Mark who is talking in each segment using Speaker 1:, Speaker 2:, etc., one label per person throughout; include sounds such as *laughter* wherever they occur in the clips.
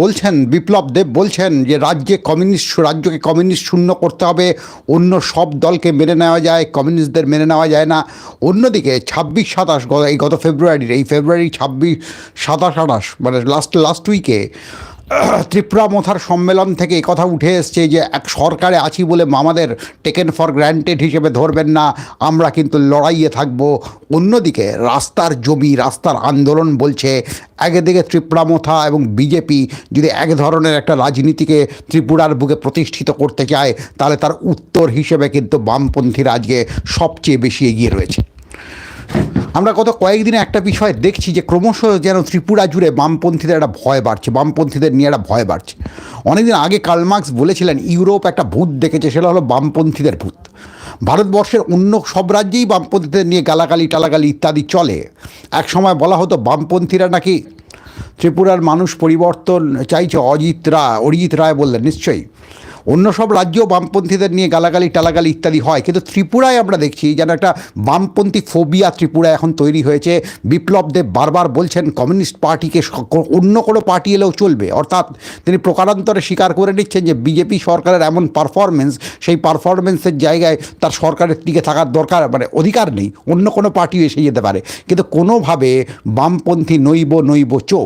Speaker 1: বলছেন, বিপ্লব দেব বলছেন যে রাজ্যে কমিউনিস্ট রাজ্যকে কমিউনিস্ট শূন্য করতে হবে, অন্য সব দলকে মেনে নেওয়া যায়, কমিউনিস্টদের মেনে নেওয়া যায় না। অন্যদিকে ছাব্বিশ সাতাশ এই গত ফেব্রুয়ারির, এই ফেব্রুয়ারি ছাব্বিশ সাতাশ আঠাশ মানে লাস্ট লাস্ট উইকে *clears throat* ত্রিপুরা মথার সম্মেলন থেকে কথা উঠে এসছে যে এক সরকারে আছি বলে মামাদের টেকেন ফর গ্র্যান্টেড হিসেবে ধরবেন না, আমরা কিন্তু লড়াইয়ে থাকব। অন্যদিকে রাস্তার জমি, রাস্তার আন্দোলন বলছে, একদিকে ত্রিপুরা মথা এবং বিজেপি যদি এক ধরনের একটা রাজনীতিকে ত্রিপুরার বুকে প্রতিষ্ঠিত করতে চায়, তাহলে তার উত্তর হিসেবে কিন্তু বামপন্থীরা আজকে সবচেয়ে বেশি এগিয়ে রয়েছে। আমরা গত কয়েকদিনে একটা বিষয় দেখছি যে ক্রমশ যেন ত্রিপুরা জুড়ে বামপন্থীদের একটা ভয় বাড়ছে, বামপন্থীদের নিয়ে একটা ভয় বাড়ছে। অনেকদিন আগে কার্লমার্কস বলেছিলেন, ইউরোপ একটা ভূত দেখেছে, সেটা হলো বামপন্থীদের ভূত। ভারতবর্ষের অন্য সব রাজ্যেই বামপন্থীদের নিয়ে গালাগালি, টালাগালি ইত্যাদি চলে। এক সময় বলা হতো, বামপন্থীরা নাকি ত্রিপুরার মানুষ পরিবর্তন চাইছে? অজিত রায় অরিজিৎ রায় বললেন, নিশ্চয়ই। অন্য সব রাজ্যেও বামপন্থীদের নিয়ে গালাগালি, টালাগালি ইত্যাদি হয়। কিন্তু ত্রিপুরায় আমরা দেখছি যেন একটা বামপন্থী ফোবিয়া ত্রিপুরা এখন তৈরি হয়েছে। বিপ্লব দেব বারবার বলছেন, কমিউনিস্ট পার্টিকে অন্য কোনো পার্টি এলেও চলবে। অর্থাৎ তিনি প্রকারান্তরে স্বীকার করে নিচ্ছেন যে বিজেপি সরকারের এমন পারফরমেন্স সেই পারফরমেন্সের জায়গায় তার সরকারের দিকে থাকার দরকার মানে অধিকার নেই। অন্য কোনো পার্টি এসে যেতে পারে। কিন্তু কোনোভাবে বামপন্থী নৈব নৈব চো।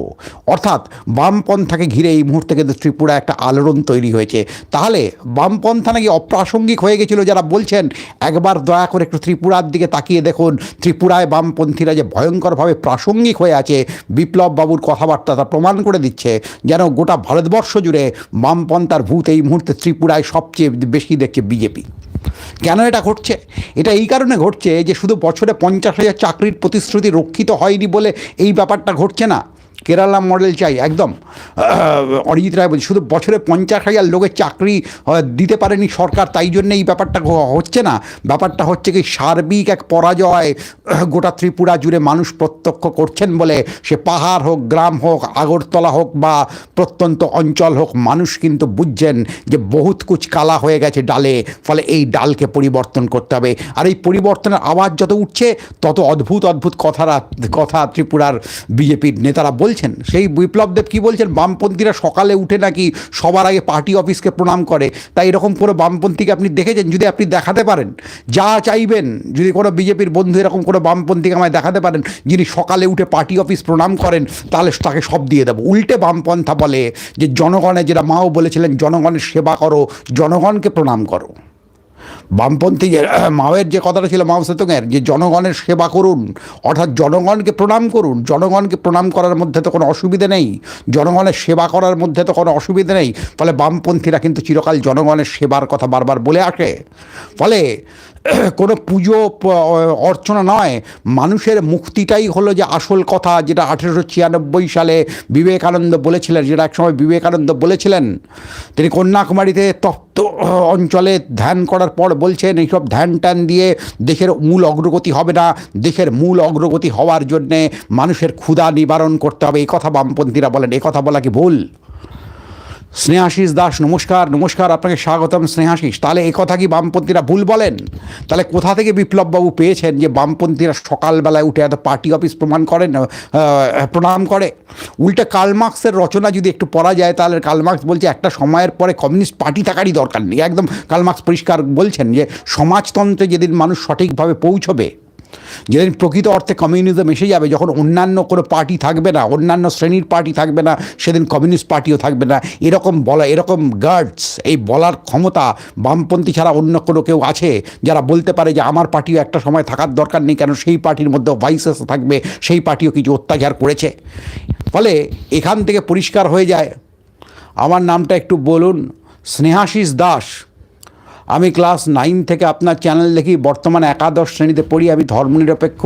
Speaker 1: অর্থাৎ বামপন্থাকে ঘিরে এই মুহূর্তে কিন্তু ত্রিপুরা একটা আলোড়ন তৈরি হয়েছে। তাহলে বামপন্থা নাকি অপ্রাসঙ্গিক হয়ে গেছিল যারা বলছেন, একবার দয়া করে একটু ত্রিপুরার দিকে তাকিয়ে দেখুন, ত্রিপুরায় বামপন্থীরা যে ভয়ঙ্করভাবে প্রাসঙ্গিক হয়ে আছে বিপ্লব বাবুর কথাবার্তা তা প্রমাণ করে দিচ্ছে, যেন গোটা ভারতবর্ষ জুড়ে বামপন্থার ভূত এই মুহূর্তে ত্রিপুরায় সবচেয়ে বেশি দেখছে বিজেপি। কেন এটা ঘটছে? এটা এই কারণে ঘটছে যে শুধু বছরে পঞ্চাশ হাজার চাকরির প্রতিশ্রুতি রক্ষিত হয়নি বলে এই ব্যাপারটা ঘটছে না। কেরালা মডেল চাই, একদম। *clears throat* অরিজিৎ রায় বলছি, শুধু বছরে পঞ্চাশ হাজার লোকের চাকরি দিতে পারেনি সরকার, তাই জন্য এই ব্যাপারটা হচ্ছে না। ব্যাপারটা হচ্ছে কি, সার্বিক এক পরাজয়, *clears throat* গোটা ত্রিপুরা জুড়ে মানুষ প্রত্যক্ষ করছেন বলে, সে পাহাড় হোক, গ্রাম হোক, আগরতলা হোক বা প্রত্যন্ত অঞ্চল হোক, মানুষ কিন্তু বুঝছেন যে বহুত কুচ কালা হয়ে গেছে ডালে, ফলে এই ডালকে পরিবর্তন করতে হবে। আর এই পরিবর্তনের আওয়াজ যত উঠছে, তত অদ্ভুত অদ্ভুত কথারা, কথা ত্রিপুরার বিজেপির নেতারা বলছেন? সেই বিপ্লব দেব কী বলছেন? বামপন্থীরা সকালে উঠে নাকি সবার আগে পার্টি অফিসকে প্রণাম করে। তাই এরকম কোনো বামপন্থীকে আপনি দেখেছেন? যদি আপনি দেখাতে পারেন, যা চাইবেন, যদি কোনো বিজেপির বন্ধু এরকম কোনো বামপন্থীকে আমায় দেখাতে পারেন, যিনি সকালে উঠে পার্টি অফিস প্রণাম করেন, তাহলে তাকে সব দিয়ে দেবো। উল্টে বামপন্থা বলে যে, জনগণে যেটা মাও বলেছিলেন, জনগণের সেবা করো, জনগণকে প্রণাম করো। বামপন্থী যে মাওয়ের যে কথাটা ছিল মাও সেতুঙের যে জনগণের সেবা করুন, অর্থাৎ জনগণকে প্রণাম করুন, জনগণকে প্রণাম করার মধ্যে তো কোনো অসুবিধে নেই, জনগণের সেবা করার মধ্যে তো কোনো অসুবিধে নেই, ফলে বামপন্থীরা কিন্তু চিরকাল জনগণের সেবার কথা বারবার বলে আসে। ফলে *clears throat* কোনো পুজো অর্চনা নয়। মানুষের মুক্তিটাই হলো যে আসল কথা যেটা আঠেরোশো ছিয়ানব্বই সালে বিবেকানন্দ বলেছিলেন, যেটা একসময় বিবেকানন্দ বলেছিলেন। তিনি কন্যাকুমারীতে তপ্ত অঞ্চলে ধ্যান করার পর বলছেন, এইসব ধ্যান ট্যান দিয়ে দেশের মূল অগ্রগতি হবে না। দেশের মূল অগ্রগতি হওয়ার জন্যে মানুষের ক্ষুধা নিবারণ করতে হবে। এই কথা বামপন্থীরা বলেন, এই কথা বলা কি ভুল? স্নেহাশিস দাস, নমস্কার নমস্কার, আপনাকে স্বাগতম স্নেহাশিস। তাহলে এই কথা কি বামপন্থীরা ভুল বলেন? তাহলে কোথা থেকে বিপ্লববাবু পেয়েছেন যে বামপন্থীরা সকালবেলায় উঠে এত পার্টি অফিস প্রমাণ করেন প্রণাম করে? উল্টে কার্লমার্কসের রচনা যদি একটু পড়া যায়, তাহলে কার্লমার্কস বলছে, একটা সময়ের পরে কমিউনিস্ট পার্টি থাকারই দরকার নেই। একদম কার্লমার্কস পরিষ্কার বলছেন যে, সমাজতন্ত্রে যেদিন মানুষ সঠিকভাবে পৌঁছবে যেদিন প্রকৃত অর্থে কমিউনিজম এসে যাবে, যখন অন্যান্য কোনো পার্টি থাকবে না, অন্যান্য শ্রেণির পার্টি থাকবে না, সেদিন কমিউনিস্ট পার্টিও থাকবে না। এরকম বলা, এরকম গার্ডস এই বলার ক্ষমতা বামপন্থী ছাড়া অন্য কোনো কেউ আছে যারা বলতে পারে যে আমার পার্টিও একটা সময় থাকার দরকার নেই, কেন সেই পার্টির মধ্যে ভাইসেস থাকবে, সেই পার্টিও কিছু অত্যাচার করেছে। ফলে এখান থেকে পরিষ্কার হয়ে যায়। আমার নামটা একটু বলুন, স্নেহাশিস দাস। আমি ক্লাস নাইন থেকে আপনার চ্যানেল দেখি বর্তমানে একাদশ শ্রেণীতে পড়ি আমি ধর্মনিরপেক্ষ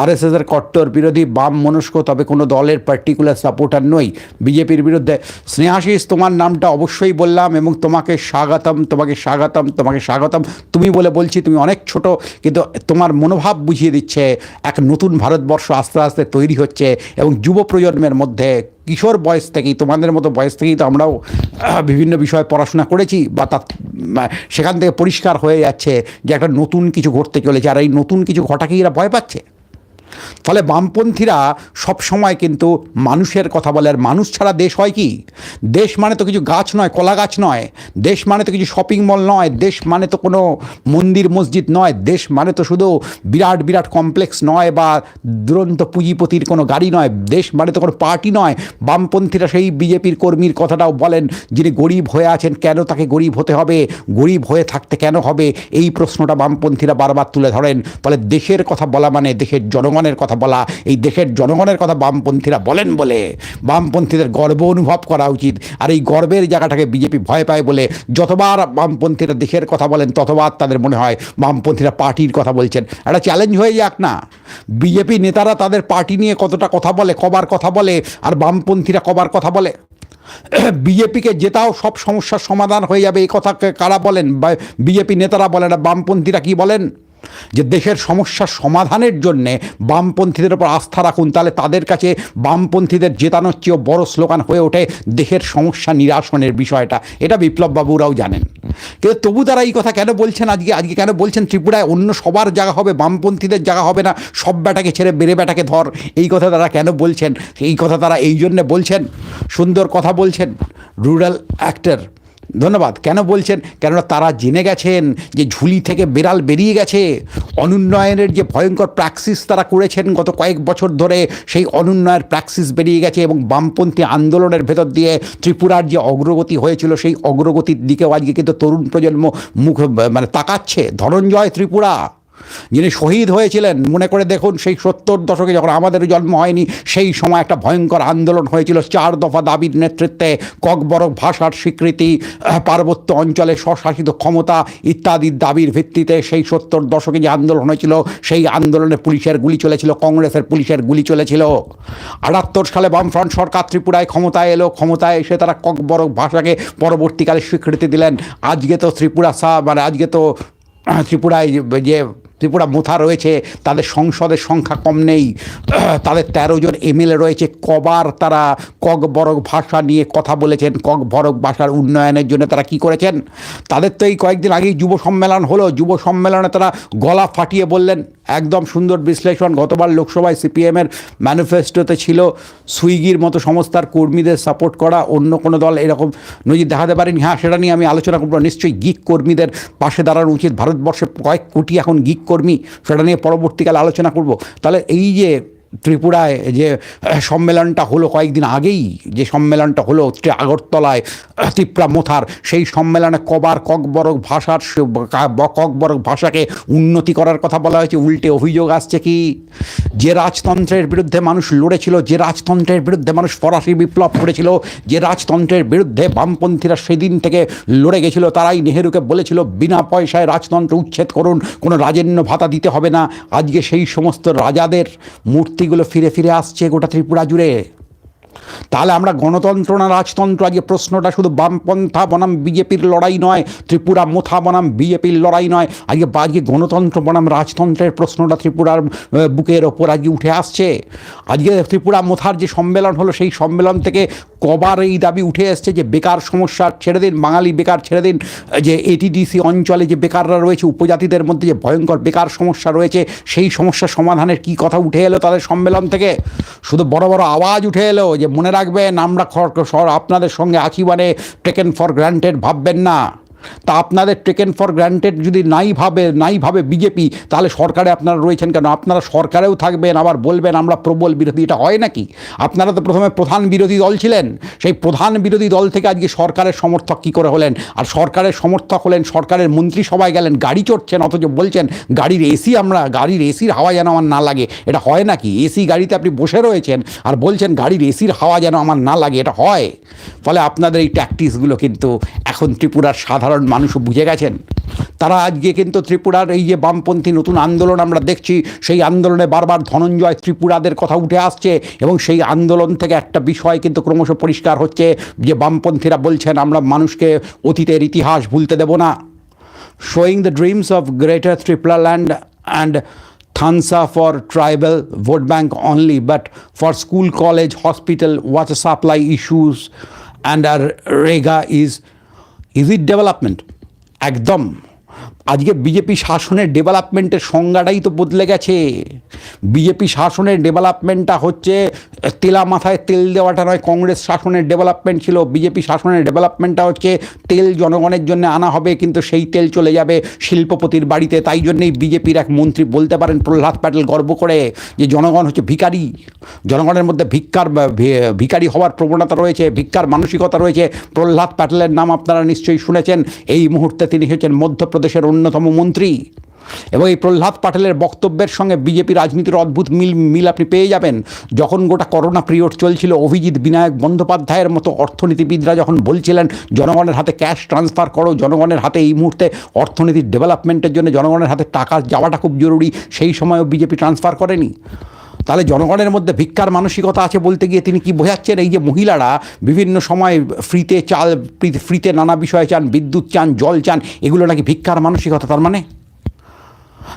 Speaker 1: আরএসএসের কট্টর বিরোধী বাম মনস্ক, তবে কোনো দলের পার্টিকুলার সাপোর্টার নই। বিজেপির বিরুদ্ধে স্নেহাশিস, তোমার নামটা অবশ্যই বললাম এবং তোমাকে স্বাগতম তোমাকে স্বাগতম তোমাকে স্বাগতম। তুমি বলে বলছি, তুমি অনেক ছোট, কিন্তু তোমার মনোভাব বুঝিয়ে দিচ্ছে। এক নতুন ভারতবর্ষ আস্তে আস্তে তৈরি হচ্ছে এবং যুব প্রজন্মের মধ্যে কিশোর বয়স থেকেই, তোমাদের মতো বয়স থেকেই তো আমরাও বিভিন্ন বিষয়ে পড়াশোনা করেছি বা তার সেখান থেকে পরিষ্কার হয়ে যাচ্ছে যে একটা নতুন কিছু ঘটতে চলেছে। আর এই নতুন কিছু ঘটাকেই এরা ভয় পাচ্ছে? ফলে বামপন্থীরা সব সময় কিন্তু মানুষের কথা বলে, আর মানুষ ছাড়া দেশ হয় কি? দেশ মানে তো কিছু গাছ নয়, কলা গাছ নয়। দেশ মানে তো কিছু শপিং মল নয়। দেশ মানে তো কোনো মন্দির, মসজিদ নয়। দেশ মানে তো শুধু বিরাট বিরাট কমপ্লেক্স নয় বা দুরন্ত পুঁজিপতির কোনো গাড়ি নয়। দেশ মানে তো কোনো পার্টি নয়। বামপন্থীরা সেই বিজেপির কর্মীর কথাটাও বলেন, যিনি গরিব হয়ে আছেন, কেন তাকে গরিব হতে হবে? গরিব হয়ে থাকতে কেন হবে? এই প্রশ্নটা বামপন্থীরা বারবার তুলে ধরেন। ফলে দেশের কথা বলা মানে দেশের জনগণের কথা বলা, এই দেশের জনগণের কথা বামপন্থীরা বলেন বলে। বামপন্থীদের গর্ব অনুভব করা উচিত। আর এই গর্বের জায়গাটাকে বিজেপি ভয় পায় বলে যতবার বামপন্থীরা দেশের কথা বলেন, ততবার তাদের মনে হয় বামপন্থীরা পার্টির কথা বলছেন। একটা চ্যালেঞ্জ হয়ে যাক না। বিজেপি নেতারা তাদের পার্টি নিয়ে কতটা কথা বলে, কবার কথা বলে, আর বামপন্থীরা কবার কথা বলে? *clears throat* বিজেপিকে জেতাও সব সমস্যার সমাধান হয়ে যাবে, এই কথা কারা বলেন? বিজেপি নেতারা বলেন বামপন্থীরা কি বলেন? যে দেশের সমস্যার সমাধানের জন্যে বামপন্থীদের উপর আস্থা রাখুন, তাহলে তাদের কাছে বামপন্থীদের জেতানোর চেয়েও বড় স্লোগান হয়ে ওঠে দেশের সমস্যা নিরাসনের বিষয়টা। এটা বিপ্লববাবুরাও জানেন। কিন্তু তবু তারা এই কথা কেন বলছেন আজকে? আজকে কেন বলছেন ত্রিপুরায় অন্য সবার জায়গা হবে, বামপন্থীদের জায়গা হবে না? সব বেটাকে ছেড়ে বেড়ে বেটাকে ধর। এই কথা তারা কেন বলছেন? এই কথা তারা এই জন্যে বলছেন? সুন্দর কথা বলছেন রুরাল অ্যাক্টর ধন্যবাদ। কেন বলছেন? কেননা তারা জেনে গেছেন যে ঝুলি থেকে বেড়াল বেরিয়ে গেছে। অনুন্নয়নের যে ভয়ঙ্কর প্র্যাকসিস তারা করেছেন গত কয়েক বছর ধরে, সেই অনুন্নয়ের প্র্যাকসিস বেরিয়ে গেছে এবং বামপন্থী আন্দোলনের ভেতর দিয়ে ত্রিপুরার যে অগ্রগতি হয়েছিল, সেই অগ্রগতির দিকেও আজকে কিন্তু তরুণ প্রজন্ম মুখ মানে তাকাচ্ছে। ধনঞ্জয় ত্রিপুরা। যিনি শহীদ হয়েছিলেন, মনে করে দেখুন সেই সত্তর দশকে যখন আমাদের জন্ম হয়নি, সেই সময় একটা ভয়ঙ্কর আন্দোলন হয়েছিল চার দফা দাবির নেতৃত্বে ককবরক ভাষার স্বীকৃতি পার্বত্য অঞ্চলে স্বশাসিত ক্ষমতা ইত্যাদির দাবির ভিত্তিতে সেই সত্তর দশকে যে আন্দোলন হয়েছিল, সেই আন্দোলনে পুলিশের গুলি চলেছিল, কংগ্রেসের পুলিশের গুলি চলেছিল। আটাত্তর সালে বামফ্রন্ট সরকার ত্রিপুরায় ক্ষমতায় এলো, ক্ষমতায় এসে তারা ককবরক ভাষাকে পরবর্তীকালে স্বীকৃতি দিলেন। আজকে তো ত্রিপুরা সা মানে আজকে তো ত্রিপুরায় যে ত্রিপুরা মোথা রয়েছে, তাদের সংসদের সংখ্যা কম নেই, *clears throat* তাদের তেরো জন এমএলএ রয়েছে, কবার তারা কক বরক ভাষা নিয়ে কথা বলেছেন, কক বরক ভাষার উন্নয়নের জন্য তারা কি করেছেন? তাদের তো এই কয়েকদিন আগেই যুব সম্মেলন হলো, যুব সম্মেলনে তারা গলা ফাটিয়ে বললেন একদম সুন্দর বিশ্লেষণ। গতবার লোকসভায় সিপিএমের ম্যানিফেস্টোতে ছিল সুইগির মতো সংস্থার কর্মীদের সাপোর্ট করা, অন্য কোনো দল এরকম নজির দেখাতে পারেনি। হ্যাঁ সেটা নিয়ে আমি আলোচনা করব। নিশ্চয়ই গিক কর্মীদের পাশে দাঁড়ানো উচিত। ভারতবর্ষে কয়েক কোটি এখন গিক কর্মী, সেটা নিয়ে পরবর্তীকালে আলোচনা করব। তাহলে এই যে ত্রিপুরায় যে সম্মেলনটা হলো কয়েকদিন আগেই, যে সম্মেলনটা হলো আগরতলায় ত্রিপুরা মোথার, সেই সম্মেলনে কবার ককবরক ভাষার ককবরক ভাষাকে উন্নতি করার কথা বলা হয়েছে, উল্টে অভিযোগ আসছে কি? যে রাজতন্ত্রের বিরুদ্ধে মানুষ লড়েছিল, যে রাজতন্ত্রের বিরুদ্ধে মানুষ ফরাসি বিপ্লব করেছিল, যে রাজতন্ত্রের বিরুদ্ধে বামপন্থীরা সেদিন থেকে লড়ে গেছিল, তারাই নেহেরুকে বলেছিল, বিনা পয়সায় রাজতন্ত্র উচ্ছেদ করুন, কোনো রাজন্য ভাতা দিতে হবে না। আজকে সেই সমস্ত রাজাদের মূর্তি শক্তিগুলো ফিরে ফিরে আসছে গোটা ত্রিপুরা জুড়ে। তাহলে আমরা গণতন্ত্র না রাজতন্ত্র? আজকে প্রশ্নটা শুধু বামপন্থা বনাম বিজেপির লড়াই নয়, ত্রিপুরা মোথা বনাম বিজেপির লড়াই নয়। আজকে আজকে গণতন্ত্র বনাম রাজতন্ত্রের প্রশ্নটা ত্রিপুরার বুকের ওপর আজকে উঠে আসছে। আজকে ত্রিপুরা মোথার যে সম্মেলন হলো, সেই সম্মেলন থেকে কবার এই দাবি উঠে এসছে যে বেকার সমস্যা ছেড়ে দিন, বাঙালি বেকার ছেড়ে দিন, যে এটিডিসি অঞ্চলে যে বেকাররা রয়েছে, উপজাতিদের মধ্যে যে ভয়ঙ্কর বেকার সমস্যা রয়েছে, সেই সমস্যা সমাধানের কি কথা উঠে এলো তাদের সম্মেলন থেকে? শুধু বড় বড় আওয়াজ উঠে এলো যে মনে রাখবেন, আমরা আপনাদের সঙ্গে আছি মানে টেকেন ফর গ্রান্টেড ভাববেন না। তা আপনাদের টেকেন ফর গ্রান্টেড যদি নাই ভাবে নাই ভাবে বিজেপি তাহলে সরকারে আপনারা রয়েছেন কেন? আপনারা সরকারেও থাকবেন, আবার বলবেন আমরা প্রবল বিরোধী, এটা হয় নাকি? আপনারা তো প্রথমে প্রধান বিরোধী দল ছিলেন, সেই প্রধান বিরোধী দল থেকে আজকে সরকারের সমর্থক কী করে হলেন? আর সরকারের সমর্থক হলেন, সরকারের মন্ত্রিসভায় গেলেন, গাড়ি চড়ছেন, অথচ বলছেন, গাড়ির এসি আমরা, গাড়ির এসির হাওয়া যেন আমার না লাগে। এটা হয় নাকি? এসি গাড়িতে আপনি বসে রয়েছেন আর বলছেন, গাড়ির এসির হাওয়া যেন আমার না লাগে। এটা হয়। ফলে আপনাদের এই ট্যাকটিসগুলো কিন্তু এখন ত্রিপুরার সাধারণ সাধারণ মানুষও বুঝে গেছেন। তারা আজকে কিন্তু ত্রিপুরার এই যে বামপন্থী নতুন আন্দোলন আমরা দেখছি সেই আন্দোলনে বারবার ধনঞ্জয় ত্রিপুরাদের কথা উঠে আসছে এবং সেই আন্দোলন থেকে একটা বিষয় কিন্তু ক্রমশ পরিষ্কার হচ্ছে যে বামপন্থীরা বলছেন আমরা মানুষকে অতীতের ইতিহাস ভুলতে দেব না। Showing the dreams of greater Tripura land and Thansa for tribal vote bank only, but for school, college, hospital, water supply issues, and our rega is is it development একদম। আজকে বিজেপি শাসনের ডেভেলপমেন্টের সংজ্ঞাটাই তো বদলে গেছে। বিজেপি শাসনের ডেভেলপমেন্টটা হচ্ছে, তেলা মাথায় তেল দেওয়াটা নয়, কংগ্রেস শাসনের ডেভেলপমেন্ট ছিল, বিজেপি শাসনের ডেভেলপমেন্টটা হচ্ছে, তেল জনগণের জন্য আনা হবে, কিন্তু সেই তেল চলে যাবে শিল্পপতির বাড়িতে। তাই জন্যেই বিজেপির এক মন্ত্রী বলতে পারেন প্রহ্লাদ প্যাটেল গর্ব করে যে জনগণ হচ্ছে ভিখারি। জনগণের মধ্যে ভিক্ষার, ভি- ভিখারি হওয়ার প্রবণতা রয়েছে, ভিক্ষার মানসিকতা রয়েছে। প্রহ্লাদ প্যাটেলের নাম আপনারা নিশ্চয়ই শুনেছেন। এই মুহূর্তে তিনি হচ্ছেন মধ্যপ্রদেশের অন্যতম মন্ত্রী। এবং এই প্রহ্লাদ পাটেলের বক্তব্যের সঙ্গে বিজেপি রাজনীতির অদ্ভুত মিল মিল আপনি পেয়ে যাবেন। যখন গোটা করোনা পিরিয়ড চলছিল, অভিজিৎ বিনায়ক বন্দ্যোপাধ্যায়ের মতো অর্থনীতিবিদরা যখন বলছিলেন, জনগণের হাতে ক্যাশ ট্রান্সফার করো, জনগণের হাতে এই মুহূর্তে অর্থনীতির ডেভেলপমেন্টের জন্য জনগণের হাতে টাকা যাওয়াটা খুব জরুরি, সেই সময়ও বিজেপি ট্রান্সফার করেনি। তাহলে জনগণের মধ্যে ভিক্ষার মানসিকতা আছে বলতে গিয়ে তিনি কি বোঝাচ্ছেন? এই যে মহিলারা বিভিন্ন সময় ফ্রিতে চাল ফ্রি- ফ্রিতে নানা বিষয় চান, বিদ্যুৎ চান, জল চান, এগুলো নাকি ভিক্ষার মানসিকতা, তার মানে?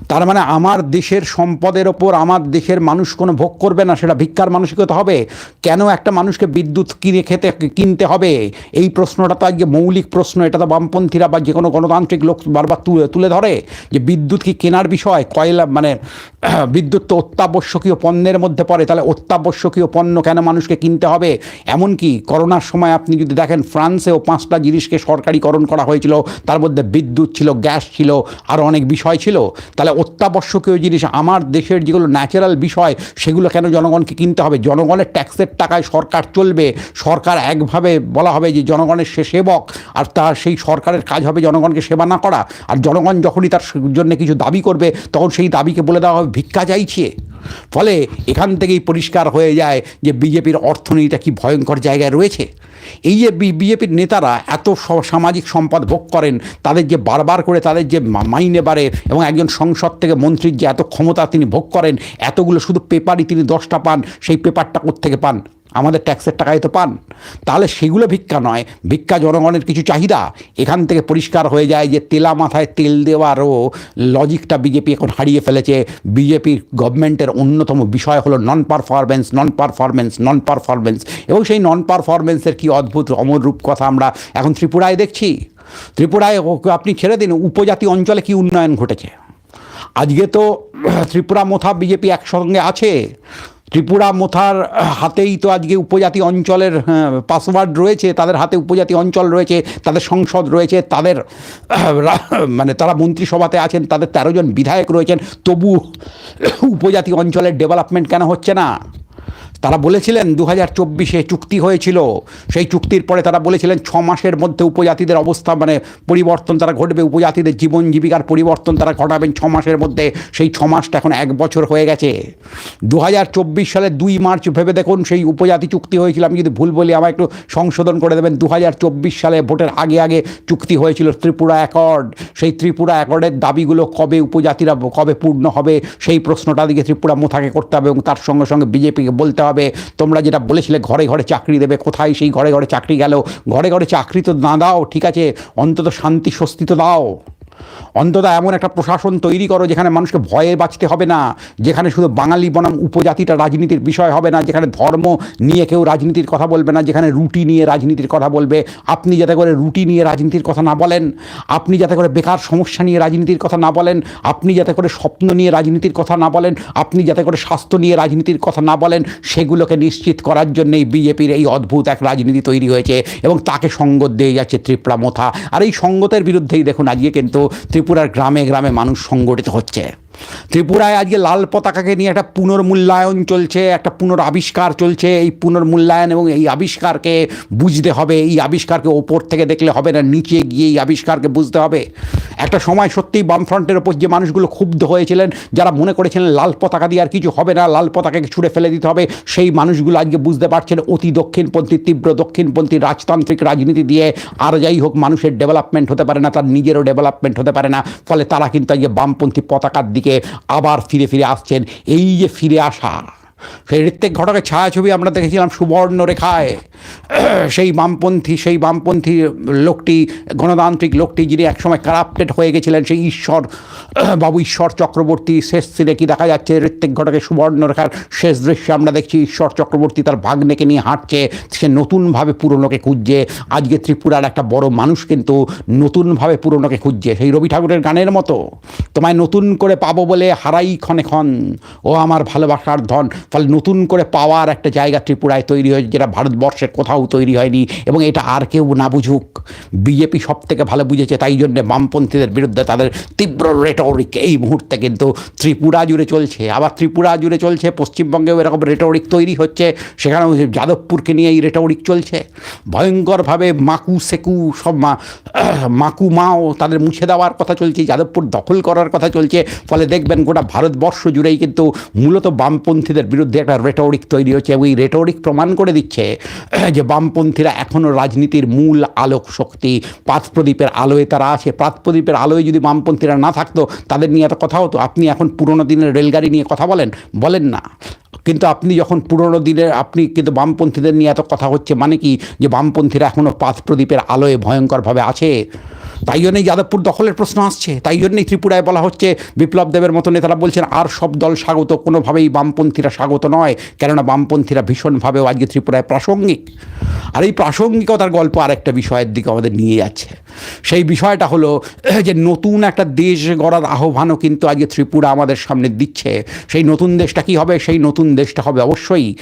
Speaker 1: তার মানে আমার দেশের সম্পদের ওপর আমার দেশের মানুষ কোনো ভোগ করবে না, সেটা ভিক্ষার মানসিকতা হবে। কেন একটা মানুষকে বিদ্যুৎ কিনে খেতে, কিনতে হবে? এই প্রশ্নটা তো আজকে মৌলিক প্রশ্ন, এটা তো বামপন্থীরা বা যে কোনো গণতান্ত্রিক লোক বারবার তুলে তুলে ধরে যে বিদ্যুৎ কি কেনার বিষয়? কয়লা মানে *clears throat* বিদ্যুৎ তো অত্যাবশ্যকীয় পণ্যের মধ্যে পড়ে, তাহলে অত্যাবশ্যকীয় পণ্য কেন মানুষকে কিনতে হবে? এমনকি করোনার সময় আপনি যদি দেখেন, ফ্রান্সেও পাঁচটা জিনিসকে সরকারিকরণ করা হয়েছিল, তার মধ্যে বিদ্যুৎ ছিল, গ্যাস ছিল আরও অনেক বিষয় ছিল। তাহলে অত্যাবশ্যকীয় জিনিস, আমার দেশের যেগুলো ন্যাচারাল বিষয়, সেগুলো কেন জনগণকে কিনতে হবে? জনগণের ট্যাক্সের টাকায় সরকার চলবে। সরকার একভাবে বলা হবে যে জনগণের সে সেবক, আর তার সেই সরকারের কাজ হবে জনগণকে সেবা না করা। আর জনগণ যখনই তার জন্য কিছু দাবি করবে, তখন সেই দাবিকে বলে দেওয়া হবে, ভিক্ষা চাইছে। ফলে এখান থেকেই পরিষ্কার হয়ে যায় যে বিজেপির অর্থনীতিটা কি ভয়ঙ্কর জায়গায় রয়েছে। এই যে বিজেপির নেতারা এত সামাজিক সম্পদ ভোগ করেন, তাদের যে বারবার করে তাদের যে মাইনে বাড়ে এবং একজন সংসদ থেকে মন্ত্রীর যে এত ক্ষমতা তিনি ভোগ করেন, এতগুলো শুধু পেপারই তিনি দশটা পান, সেই পেপারটা কোত্থেকে পান? আমাদের ট্যাক্সের টাকায় তো পান। তাহলে সেগুলো ভিক্ষা নয়। ভিক্ষা জনগণের কিছু চাহিদা। এখান থেকে পরিষ্কার হয়ে যায় যে তেলা মাথায় তেল দেওয়ারও লজিকটা বিজেপি এখন হারিয়ে ফেলেছে। বিজেপির গভর্নমেন্টের অন্যতম বিষয় হলো non performance non performance non performance এবং সেই নন পারফরমেন্সের কি অদ্ভুত অমর রূপ কথা আমরা এখন ত্রিপুরায় দেখছি। ত্রিপুরায় আপনি ছেড়ে দিন, উপজাতি অঞ্চলে কি উন্নয়ন ঘটেছে? আজকে তো ত্রিপুরা মোথা বিজেপি একসঙ্গে আছে। ত্রিপুরা মোথার হাতেই তো আজকে উপজাতি অঞ্চলের পাসওয়ার্ড রয়েছে, তাদের হাতে উপজাতি অঞ্চল রয়েছে, তাদের সংসদ রয়েছে, তাদের মানে তারা মন্ত্রিসভাতে আছেন, তাদের তেরো জন বিধায়ক রয়েছেন, তবু উপজাতি অঞ্চলের ডেভেলপমেন্ট কেন হচ্ছে না? তারা বলেছিলেন দু হাজার চব্বিশে চুক্তি হয়েছিল। সেই চুক্তির পরে তারা বলেছিলেন ছ মাসের মধ্যে উপজাতিদের অবস্থা মানে পরিবর্তন তারা ঘটবে, উপজাতিদের জীবন জীবিকার পরিবর্তন তারা ঘটাবেন ছ মাসের মধ্যে। সেই ছ মাসটা এখন এক বছর হয়ে গেছে। দু হাজার চব্বিশ সালে দুই মার্চ ভেবে দেখুন, সেই উপজাতি চুক্তি হয়েছিল। আমি যদি ভুল বলি আমার একটু সংশোধন করে দেবেন। দু হাজার চব্বিশ সালে ভোটের আগে আগে চুক্তি হয়েছিল ত্রিপুরা অ্যাকর্ড। সেই ত্রিপুরা অ্যাকর্ডের দাবিগুলো কবে উপজাতিরা, কবে পূর্ণ হবে, সেই প্রশ্নটা দিকে ত্রিপুরা মোথাকে করতে হবে এবং তার সঙ্গে সঙ্গে বিজেপিকে বলতে হবে। তোমরা যেটা বলেছিলে, ঘরে ঘরে চাকরি দেবে, কোথায় সেই ঘরে ঘরে চাকরি গেল? ঘরে ঘরে চাকরি তো না দাও, ঠিক আছে? অন্তত শান্তি, স্বস্তি তো দাও। অন্তত এমন একটা প্রশাসন তৈরি করো যেখানে মানুষকে ভয়ে বাঁচতে হবে না, যেখানে শুধু বাঙালি বনাম উপজাতিটা রাজনীতির বিষয় হবে না, যেখানে ধর্ম নিয়ে কেউ রাজনীতির কথা বলবে না, যেখানে রুটি নিয়ে রাজনীতির কথা বলবে। আপনি যাতে করে রুটি নিয়ে রাজনীতির কথা না বলেন, আপনি যাতে করে বেকার সমস্যা নিয়ে রাজনীতির কথা না বলেন, আপনি যাতে করে স্বপ্ন নিয়ে রাজনীতির কথা না বলেন, আপনি যাতে করে স্বাস্থ্য নিয়ে রাজনীতির কথা না বলেন, সেগুলোকে নিশ্চিত করার জন্যই বিজেপির এই অদ্ভুত এক রাজনীতি তৈরি হয়েছে এবং তাকে সঙ্গত দিয়ে যাচ্ছে ত্রিপুরা মোথা। আর এই সঙ্গতের বিরুদ্ধেই দেখুন, আজকে কিন্তু ত্রিপুরার গ্রামে গ্রামে মানুষ সংগঠিত হচ্ছে। ত্রিপুরায় আজকে লাল পতাকাকে নিয়ে একটা পুনর্মূল্যায়ন চলছে, একটা পুনরাবিষ্কার চলছে। এই পুনর্মূল্যায়ন এবং এই আবিষ্কারকে বুঝতে হবে, এই আবিষ্কারকে ওপর থেকে দেখলে হবে না, নিচে গিয়ে এই আবিষ্কারকে বুঝতে হবে। একটা সময় সত্যিই বামফ্রন্টের ওপর যে মানুষগুলো ক্ষুব্ধ হয়েছিলেন, যারা মনে করেছিলেন লাল পতাকা দিয়ে আর কিছু হবে না, লাল পতাকাকে ছুঁড়ে ফেলে দিতে হবে, সেই মানুষগুলো আজকে বুঝতে পারছেন অতি দক্ষিণপন্থী, তীব্র দক্ষিণপন্থী রাজতান্ত্রিক রাজনীতি দিয়ে আর যাই হোক মানুষের ডেভেলপমেন্ট হতে পারে না, তার নিজেরও ডেভেলপমেন্ট হতে পারে না, ফলে তারা কিন্তু আজকে বামপন্থী পতাকার দিকে আবার ফিরে ফিরে আসছেন। এই যে ফিরে আসা সেই ঋত্বিক ঘটকের ছায়াছবি আমরা দেখেছিলাম সুবর্ণ রেখায় সেই বামপন্থী সেই বামপন্থী লোকটি, গণতান্ত্রিক লোকটি যিনি একসময় কারাপ্টেড হয়ে গেছিলেন, সেই ঈশ্বর, বাবু ঈশ্বর চক্রবর্তী শেষ সিনে কি দেখা যাচ্ছে? ঋত্বিক ঘটকের সুবর্ণ রেখার শেষ দৃশ্যে আমরা দেখছি ঈশ্বর চক্রবর্তী তার ভাগ্নেকে নিয়ে হাঁটছে, সে নতুনভাবে পুরনোকে খুঁজছে। আজকে ত্রিপুরার একটা বড় মানুষ কিন্তু নতুনভাবে পুরনোকে খুঁজছে। সেই রবি ঠাকুরের গানের মতো, তোমায় নতুন করে পাবো বলে হারাই ক্ষণে ক্ষণ। ও আমার ভালোবাসার ধন ফলে নতুন করে পাওয়ার একটা জায়গা ত্রিপুরায় তৈরি হয়েছে, যেটা ভারতবর্ষের কোথাও তৈরি হয়নি, এবং এটা আর কেউ না বুঝুক। বিজেপি সব থেকে ভালো বুঝেছে, তাই জন্যে বামপন্থীদের বিরুদ্ধে তাদের তীব্র রেটরিক এই মুহূর্তে কিন্তু ত্রিপুরা জুড়ে চলছে। আবার ত্রিপুরা জুড়ে চলছে, পশ্চিমবঙ্গেও এরকম রেটরিক তৈরি হচ্ছে, সেখানেও যাদবপুরকে নিয়ে এই রেটরিক চলছে। ভয়ঙ্করভাবে মাকু সেকু সব মা, *clears throat* মাকু মাও তাদের মুছে দেওয়ার কথা চলছে, যাদবপুর দখল করার কথা চলছে, ফলে দেখবেন গোটা ভারতবর্ষ জুড়েই কিন্তু মূলত বামপন্থীদের বিরুদ্ধে একটা রেটরিক তৈরি হচ্ছে এই রেটরিক প্রমাণ করে দিচ্ছে *clears throat* যে বামপন্থীরা এখনও রাজনীতির মূল আলোক শক্তি পাঁচপ্রদীপের আলোয় তারা আছে। পাঁচপ্রদীপের আলোয় যদি বামপন্থীরা না থাকতো, তাদের নিয়ে এত কথা হতো। আপনি এখন পুরোনো দিনের রেলগাড়ি নিয়ে কথা বলেন? বলেন না। কিন্তু আপনি যখন পুরনো দিনের, আপনি কিন্তু বামপন্থীদের নিয়ে এত কথা হচ্ছে মানে কি? যে বামপন্থীরা এখনও পাঁচ প্রদীপের আলোয় ভয়ঙ্করভাবে আছে। তাই জন্যই যাদবপুর দখলের প্রশ্ন আসছে, তাই জন্যই ত্রিপুরায় বলা হচ্ছে, বিপ্লব দেবের মতো নেতারা বলছেন, আর সব দল স্বাগত, কোনোভাবেই বামপন্থীরা স্বাগত নয়, কেননা বামপন্থীরা ভীষণভাবেও আজকে ত্রিপুরায় প্রাসঙ্গিক। আর এই প্রাসঙ্গিকতার গল্প আরেকটা বিষয়ের দিকে আমাদের নিয়ে যাচ্ছে। সেই বিষয়টা হলো যে নতুন একটা দেশ গড়ার আহ্বানও কিন্তু আজকে ত্রিপুরা আমাদের সামনে দিচ্ছে। সেই নতুন দেশটা কি হবে? সেই নতুন দেশটা হবে অবশ্যই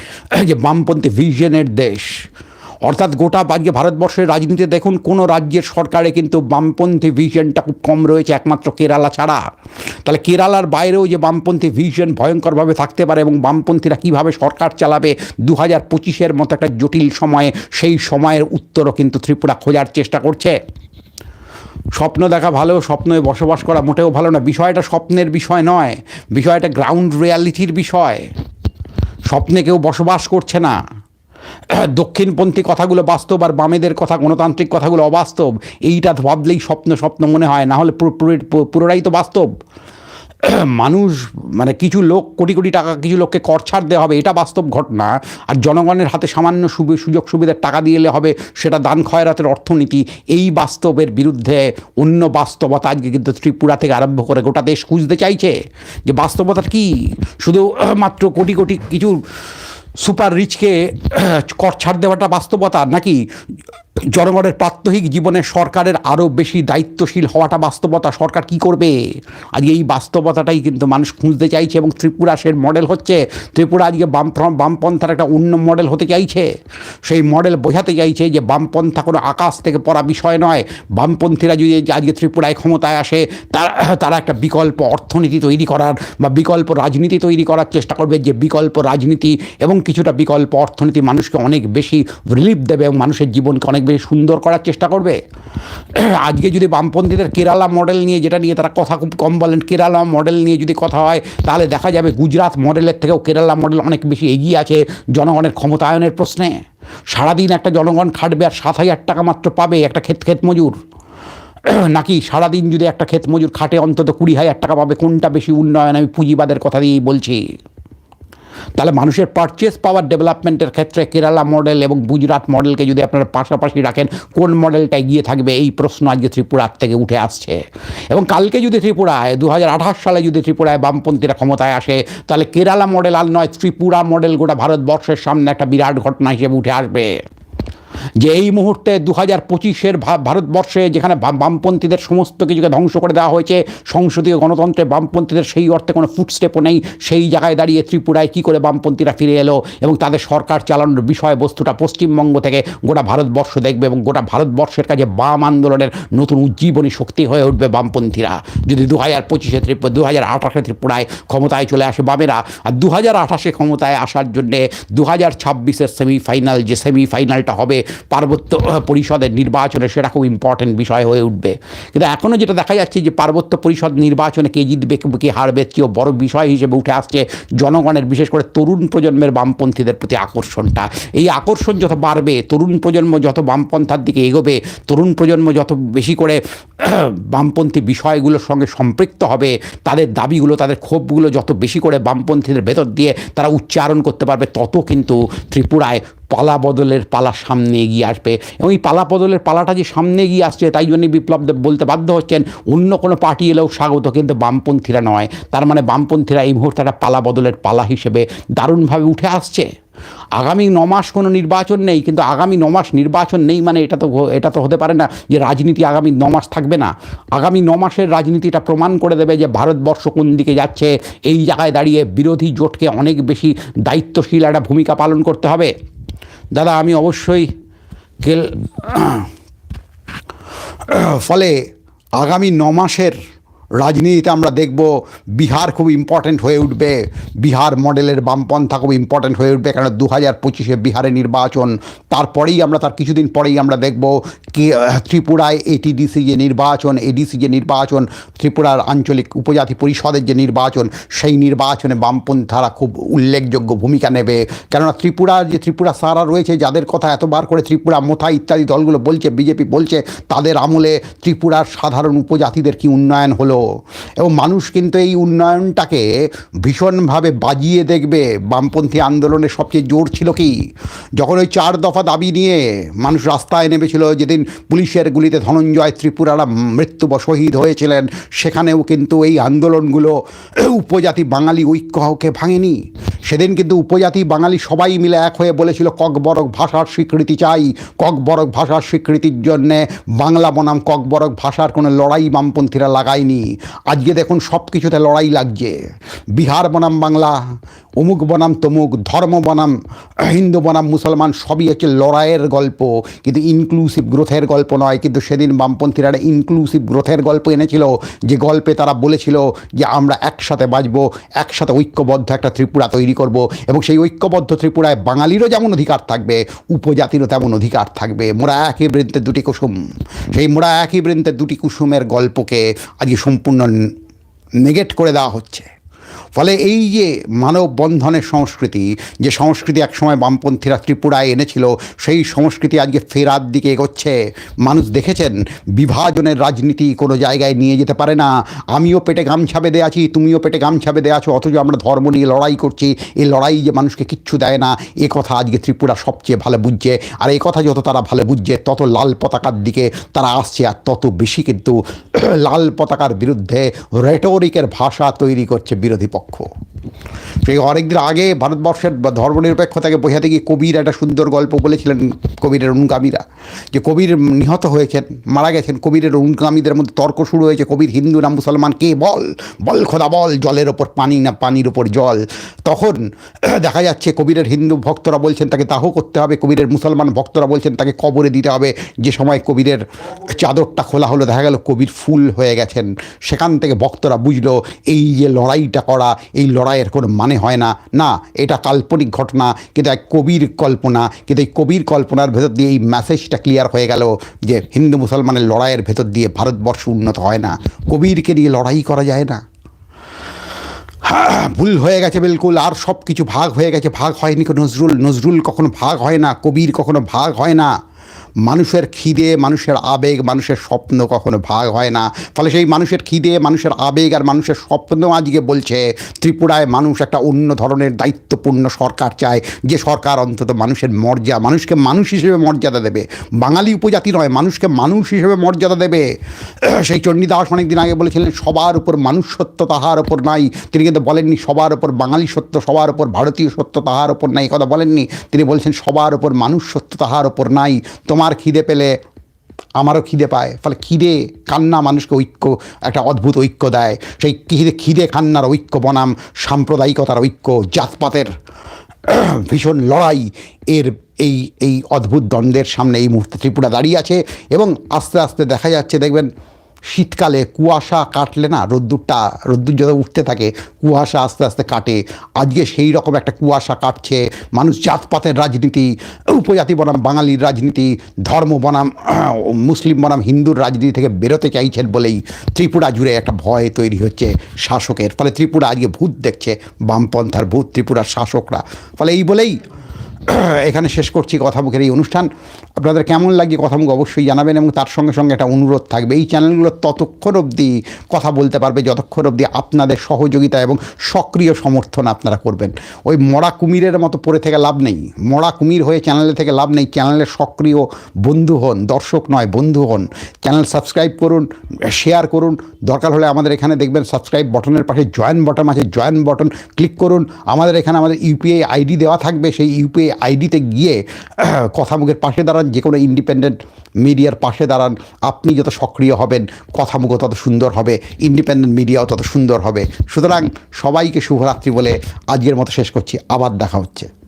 Speaker 1: যে বামপন্থী ভিশনের দেশ। অর্থাৎ গোটা আজকে ভারতবর্ষের রাজনীতিতে দেখুন, কোনো রাজ্যের সরকারে কিন্তু বামপন্থী ভিশনটা খুব কম রয়েছে, একমাত্র কেরালা ছাড়া। তাহলে কেরালার বাইরেও যে বামপন্থী ভিশন ভয়ঙ্করভাবে থাকতে পারে এবং বামপন্থীরা কীভাবে সরকার চালাবে দু হাজার পঁচিশের মতো একটা জটিল সময়ে, সেই সময়ের উত্তরও কিন্তু ত্রিপুরা খোঁজার চেষ্টা করছে। স্বপ্ন দেখা ভালো স্বপ্নে বসবাস করা মোটেও ভালো না, বিষয়টা স্বপ্নের বিষয় নয়, বিষয়টা গ্রাউন্ড রিয়ালিটির বিষয়। স্বপ্নে কেউ বসবাস করছে না। *clears throat* দক্ষিণপন্থী কথাগুলো বাস্তব আর বামেদের কথা, গণতান্ত্রিক কথাগুলো অবাস্তব, এইটা ভাবলেই স্বপ্ন স্বপ্ন মনে হয়। না হলে পুরো- পুরো- পুরোটাই তো বাস্তব। *clears throat* মানুষ মানে কিছু লোক, কোটি কোটি টাকা, কিছু লোককে কর ছাড় দেওয়া হবে, এটা বাস্তব ঘটনা। আর জনগণের হাতে সামান্য সুযোগ সুবিধার টাকা দিয়ে এলে হবে, সেটা দান খয়রাতের অর্থনীতি। এই বাস্তবের বিরুদ্ধে অন্য বাস্তবতা আজকে কিন্তু ত্রিপুরা থেকে আরম্ভ করে গোটা দেশ খুঁজতে চাইছে। যে বাস্তবতা কি? শুধু *clears throat* মাত্র কোটি কোটি কিছু সুপার রিচকে কর ছাড় দেওয়াটা বাস্তবতা নাকি জনগণের প্রাত্যহিক জীবনে সরকারের আরও বেশি দায়িত্বশীল হওয়াটা বাস্তবতা। সরকার কি করবে? আজকে এই বাস্তবতাটাই কিন্তু মানুষ খুঁজতে চাইছে এবং ত্রিপুরা সে মডেল হচ্ছে। ত্রিপুরা আজকে বাম বামপন্থার একটা অন্য মডেল হতে চাইছে। সেই মডেল বোঝাতে চাইছে যে বামপন্থা কোনো আকাশ থেকে পড়া বিষয় নয়। বামপন্থীরা যদি আজকে ত্রিপুরায় ক্ষমতায় আসে, তারা তারা একটা বিকল্প অর্থনীতি তৈরি করার বা বিকল্প রাজনীতি তৈরি করার চেষ্টা করবে যে বিকল্প রাজনীতি এবং কিছুটা বিকল্প অর্থনীতি মানুষকে অনেক বেশি রিলিফ দেবে এবং মানুষের জীবনকে অনেক বেশি সুন্দর করার চেষ্টা করবে? আজকে যদি বামপন্থীদের কেরালা মডেল নিয়ে যেটা নিয়ে তারা কথা খুব কম বলেন, কেরালা মডেল নিয়ে যদি কথা হয়, তাহলে দেখা যাবে গুজরাট মডেলের থেকেও কেরালা মডেল অনেক বেশি এগিয়ে আছে জনগণের ক্ষমতায়নের প্রশ্নে। সারাদিন একটা জনগণ খাটবে আর সাত হাজার টাকা মাত্র পাবে একটা ক্ষেত ক্ষেত মজুর। নাকি সারাদিন যদি একটা ক্ষেত মজুর খাটে, অন্তত কুড়ি হাজার টাকা পাবে, কোনটা বেশি উন্নয়ন, আমি পুঁজিবাদের কথা দিয়েই বলছি। তাহলে মানুষের পারচেস পাওয়ার ডেভেলপমেন্টের ক্ষেত্রে কেরালা মডেল এবং গুজরাট মডেলকে যদি আপনারা পাশাপাশি রাখেন, কোন মডেলটা এগিয়ে থাকবে? এই প্রশ্ন আজকে ত্রিপুরার থেকে উঠে আসছে। এবং কালকে যদি ত্রিপুরায় দু হাজার আঠাশ সালে যদি ত্রিপুরায় বামপন্থীরা ক্ষমতায় আসে, তাহলে কেরালা মডেল আর নয়, ত্রিপুরা মডেল গোটা ভারতবর্ষের সামনে একটা বিরাট ঘটনা হিসেবে উঠে আসবে। যে এই মুহূর্তে দু হাজার পঁচিশের ভারতবর্ষে যেখানে বাম- বামপন্থীদের সমস্ত কিছুকে ধ্বংস করে দেওয়া হয়েছে, সংসদীয় গণতন্ত্রে বামপন্থীদের সেই অর্থে কোনো ফুটস্টেপও নেই। সেই জায়গায় দাঁড়িয়ে ত্রিপুরায় কী করে বামপন্থীরা ফিরে এলো এবং তাদের সরকার চালানোর বিষয়বস্তুটা পশ্চিমবঙ্গ থেকে গোটা ভারতবর্ষ দেখবে এবং গোটা ভারতবর্ষের কাছে বাম আন্দোলনের নতুন উজ্জীবনী শক্তি হয়ে উঠবে বামপন্থীরা। যদি দু হাজার পঁচিশে ত্রিপুরা দু হাজার আঠাশে ত্রিপুরায় ক্ষমতায় চলে আসে বামেরা, আর দু হাজার আঠাশে ক্ষমতায় আসার জন্যে দু হাজার ছাব্বিশের সেমিফাইনাল যে সেমিফাইনালটা হবে পার্বত্য পরিষদের নির্বাচনে সেটা খুব ইম্পর্টেন্ট বিষয় হয়ে উঠবে। কিন্তু এখনও যেটা দেখা যাচ্ছে যে পার্বত্য পরিষদ নির্বাচনে কে জিতবে, কে- হারবে কেউ বড় বিষয় হিসেবে উঠে আসছে জনগণের, বিশেষ করে তরুণ প্রজন্মের বামপন্থীদের প্রতি আকর্ষণটা। এই আকর্ষণ যত বাড়বে, তরুণ প্রজন্ম যত বামপন্থার দিকে এগোবে, তরুণ প্রজন্ম যত বেশি করে *clears throat* বামপন্থী বিষয়গুলোর সঙ্গে সম্পৃক্ত হবে, তাদের দাবিগুলো, তাদের ক্ষোভগুলো যত বেশি করে বামপন্থীদের ভেতর দিয়ে তারা উচ্চারণ করতে পারবে, তত কিন্তু ত্রিপুরায় পালা বদলের পালা সামনে এগিয়ে আসবে। এবং এই পালা বদলের পালাটা যে সামনে এগিয়ে আসছে, তাই জন্যই বিপ্লব দেব বলতে বাধ্য হচ্ছেন, অন্য কোনো পার্টি এলেও স্বাগত, কিন্তু বামপন্থীরা নয়। তার মানে বামপন্থীরা এই মুহূর্তে একটা পালা বদলের পালা হিসেবে দারুণভাবে উঠে আসছে। আগামী ন মাস কোনো নির্বাচন নেই, কিন্তু আগামী ন মাস নির্বাচন নেই মানে এটা তো এটা তো হতে পারে না যে রাজনীতি আগামী ন মাস থাকবে না। আগামী ন মাসের রাজনীতিটা প্রমাণ করে দেবে যে ভারতবর্ষ কোন দিকে যাচ্ছে। এই জায়গায় দাঁড়িয়ে বিরোধী জোটকে অনেক বেশি দায়িত্বশীল একটা ভূমিকা পালন করতে হবে। দাদা আমি অবশ্যই গেল *clears throat* ফলে আগামী ন মাসের রাজনীতিতে আমরা দেখব বিহার খুব ইম্পর্টেন্ট হয়ে উঠবে। বিহার মডেলের বামপন্থা খুব ইম্পর্ট্যান্ট হয়ে উঠবে কারণ দু হাজার পঁচিশে বিহারে নির্বাচন। তারপরেই আমরা তার কিছুদিন পরেই আমরা দেখব কি ত্রিপুরায় এটিডিসি যে নির্বাচন এডিসি যে নির্বাচন, ত্রিপুরার আঞ্চলিক উপজাতি পরিষদের যে নির্বাচন, সেই নির্বাচনে বামপন্থারা খুব উল্লেখযোগ্য ভূমিকা নেবে। কেননা ত্রিপুরার যে ত্রিপুরা সারা রয়েছে, যাদের কথা এতবার করে ত্রিপুরা মোথা ইত্যাদি দলগুলো বলছে, বিজেপি বলছে, তাদের আমলে ত্রিপুরার সাধারণ উপজাতিদের কি উন্নয়ন হলো? এবং মানুষ কিন্তু এই উন্নয়নটাকে ভীষণভাবে বাজিয়ে দেখবে। বামপন্থী আন্দোলনের সবচেয়ে জোর ছিল কি? যখন ওই চার দফা দাবি নিয়ে মানুষ রাস্তায় নেমেছিল, যেদিন পুলিশের গুলিতে ধনঞ্জয় ত্রিপুরারা মৃত্যু শহীদ হয়েছিলেন, সেখানেও কিন্তু এই আন্দোলনগুলো উপজাতি বাঙালি ঐক্যকে ভাঙেনি। সেদিন কিন্তু উপজাতি বাঙালি সবাই মিলে এক হয়ে বলেছিল, ককবরক ভাষার স্বীকৃতি চাই। ককবরক ভাষার স্বীকৃতির জন্যে বাংলা বনাম ককবরক ভাষার কোনো লড়াই বামপন্থীরা লাগায়নি। আজকে দেখুন সব কিছুতে লড়াই লাগছে। বিহার বনাম বাংলা, অমুক বনাম তমুক, ধর্ম বনাম, হিন্দু বনাম, মুসলমান, সবই হচ্ছে লড়াইয়ের গল্প। কিন্তু ইনক্লুসিভ গ্রোথের গল্প নয়, কিন্তু সেদিন বামপন্থীরা একটা ইনক্লুসিভ গ্রোথের গল্প এনেছিল, যে গল্পে তারা বলেছিল যে আমরা একসাথে বাঁচবো, একসাথে ঐক্যবদ্ধ একটা ত্রিপুরা তৈরি করব, এবং সেই ঐক্যবদ্ধ ত্রিপুরায় বাঙালিরও যেমন অধিকার থাকবে, উপজাতিরও তেমন অধিকার থাকবে। মোরা একই বৃন্তের দুটি কুসুম। সেই মোরা একই বৃন্তের দুটি কুসুমের গল্পকে আজকে সম্পূর্ণ নেগেট করে দেওয়া হচ্ছে। ফলে এই যে মানব বন্ধনের সংস্কৃতি, যে সংস্কৃতি একসময় বামপন্থীরা ত্রিপুরায় এনেছিল, সেই সংস্কৃতি আজকে ফেরার দিকে এগোচ্ছে। মানুষ দেখেছেন, বিভাজনের রাজনীতি কোনো জায়গায় নিয়ে যেতে পারে না। আমিও পেটে গামছা বেঁধে আছি, তুমিও পেটে গামছা বেঁধে আছো, অথচ আমরা ধর্ম নিয়ে লড়াই করছি। এই লড়াই যে মানুষকে কিচ্ছু দেয় না, এ কথা আজকে ত্রিপুরা সবচেয়ে ভালো বুঝছে। আর এই কথা যত তারা ভালো বুঝছে, তত লাল পতাকার দিকে তারা আসছে, আর তত বেশি কিন্তু *clears throat* লাল পতাকার বিরুদ্ধে রেটোরিকের ভাষা তৈরি করছে বিরোধী পক্ষ। cool. সেই অনেকদিন আগে ভারতবর্ষের ধর্মনিরপেক্ষতাকে বোঝাতে গিয়ে কবির একটা সুন্দর গল্প বলেছিলেন কবিরের অনুগামীরা যে কবির নিহত হয়েছেন, মারা গেছেন। কবিরের অনুগামীদের মধ্যে তর্ক শুরু হয়েছে, কবির হিন্দু না মুসলমান, কে বল? বল খোদা বল, জলের ওপর পানি না পানির ওপর জল? তখন দেখা যাচ্ছে কবিরের হিন্দু ভক্তরা বলছেন, তাকে দাহ করতে হবে। কবিরের মুসলমান ভক্তরা বলছেন, তাকে কবরে দিতে হবে। যে সময় কবিরের চাদরটা খোলা হলো, দেখা গেল কবির ফুল হয়ে গেছেন। সেখান থেকে ভক্তরা বুঝলো, এই যে লড়াইটা করা, এই লড়াইয়ের কোনো মানে হয় না। না, এটা কাল্পনিক ঘটনা, কিন্তু এক কবির কল্পনা, কিন্তু এই কবির কল্পনার ভেতর দিয়ে এই মেসেজটা ক্লিয়ার হয়ে গেল যে হিন্দু মুসলমানের লড়াইয়ের ভেতর দিয়ে ভারতবর্ষ উন্নত হয় না। কবিরকে নিয়ে লড়াই করা যায় না। ভুল হয়ে গেছে বিলকুল, আর সব কিছু ভাগ হয়ে গেছে, ভাগ হয়নি নজরুল নজরুল কখনো ভাগ হয় না, কবির কখনো ভাগ হয় না। মানুষের খিদে, মানুষের আবেগ, মানুষের স্বপ্ন কখনো ভাগ হয় না। ফলে সেই মানুষের খিদে, মানুষের আবেগ আর মানুষের স্বপ্ন আজকে বলছে, ত্রিপুরায় মানুষ একটা অন্য ধরনের দায়িত্বপূর্ণ সরকার চায়। যে সরকার অন্তত মানুষের মর্যাদা মানুষকে মানুষ হিসেবে মর্যাদা দেবে। বাঙালি উপজাতি নয়, মানুষকে মানুষ হিসেবে মর্যাদা দেবে। *clears throat* সেই চণ্ডীদাস অনেকদিন আগে বলেছিলেন, সবার উপর মানুষ সত্য তাহার ওপর নাই। তিনি কিন্তু বলেননি, সবার ওপর বাঙালি সত্য, সবার ওপর ভারতীয় সত্য তাহার ওপর নাই। কথা বলেননি। তিনি বলছেন, সবার ওপর মানুষ সত্য তাহার ওপর নাই। তোমার খিদে পেলে আমারও খিদে পায়। ফলে খিদে কান্না মানুষকে ঐক্য, একটা অদ্ভুত ঐক্য দেয়। সেই খিদে খিদে কান্নার ঐক্য বনাম, সাম্প্রদায়িকতার ঐক্য, জাতপাতের *clears throat* ভীষণ লড়াই এর এই এই অদ্ভুত দ্বন্দ্বের সামনে এই মুহূর্তে ত্রিপুরা দাঁড়িয়ে আছে। এবং আস্তে আস্তে দেখা যাচ্ছে, দেখবেন শীতকালে কুয়াশা কাটলে না রোদ্দুরটা, রোদ্দুর যত উঠতে থাকে, কুয়াশা আস্তে আস্তে কাটে। আজকে সেই রকম একটা কুয়াশা কাটছে। মানুষ জাতপাতের রাজনীতি, উপজাতি বনাম, বাঙালির রাজনীতি, ধর্ম বনাম, *clears throat* মুসলিম বনাম, হিন্দুর রাজনীতি থেকে বেরোতে চাইছেন বলেই ত্রিপুরা জুড়ে একটা ভয় তৈরি হচ্ছে শাসকের। ফলে ত্রিপুরা আজকে ভূত দেখছে, বামপন্থার ভূত ত্রিপুরার শাসকরা। ফলে এই বলেই *clears throat* এখানে শেষ করছি কথামুখের এই অনুষ্ঠান। আপনাদের কেমন লাগে কথামুখ অবশ্যই জানাবেন এবং তার সঙ্গে সঙ্গে একটা অনুরোধ থাকবে। এই চ্যানেলগুলো ততক্ষণ অবধি কথা বলতে পারবে, যতক্ষণ অবধি আপনাদের সহযোগিতা এবং সক্রিয় সমর্থন আপনারা করবেন। ওই মরা কুমিরের মতো পড়ে থেকে লাভ নেই। মরা কুমির হয়ে চ্যানেলে থেকে লাভ নেই। চ্যানেলের সক্রিয় বন্ধু হন, দর্শক নয়, বন্ধু হন। চ্যানেল সাবস্ক্রাইব করুন, শেয়ার করুন। দরকার হলে আমাদের এখানে দেখবেন সাবস্ক্রাইব বটনের পাশে জয়েন বটন আছে। জয়েন বটন ক্লিক করুন। আমাদের এখানে আমাদের ইউপিআই আইডি দেওয়া থাকবে। সেই ইউপিআই আইডিতে গিয়ে *clears throat* কথামুখের পাশে দাঁড়ান, যে কোনো ইন্ডিপেন্ডেন্ট মিডিয়ার পাশে দাঁড়ান। আপনি যত সক্রিয় হবেন, কথামুখ তত সুন্দর হবে ইন্ডিপেন্ডেন্ট মিডিয়াও তত সুন্দর হবে। সুতরাং সবাইকে শুভরাত্রি বলে আজকের মতো শেষ করছি। আবার দেখা হচ্ছে।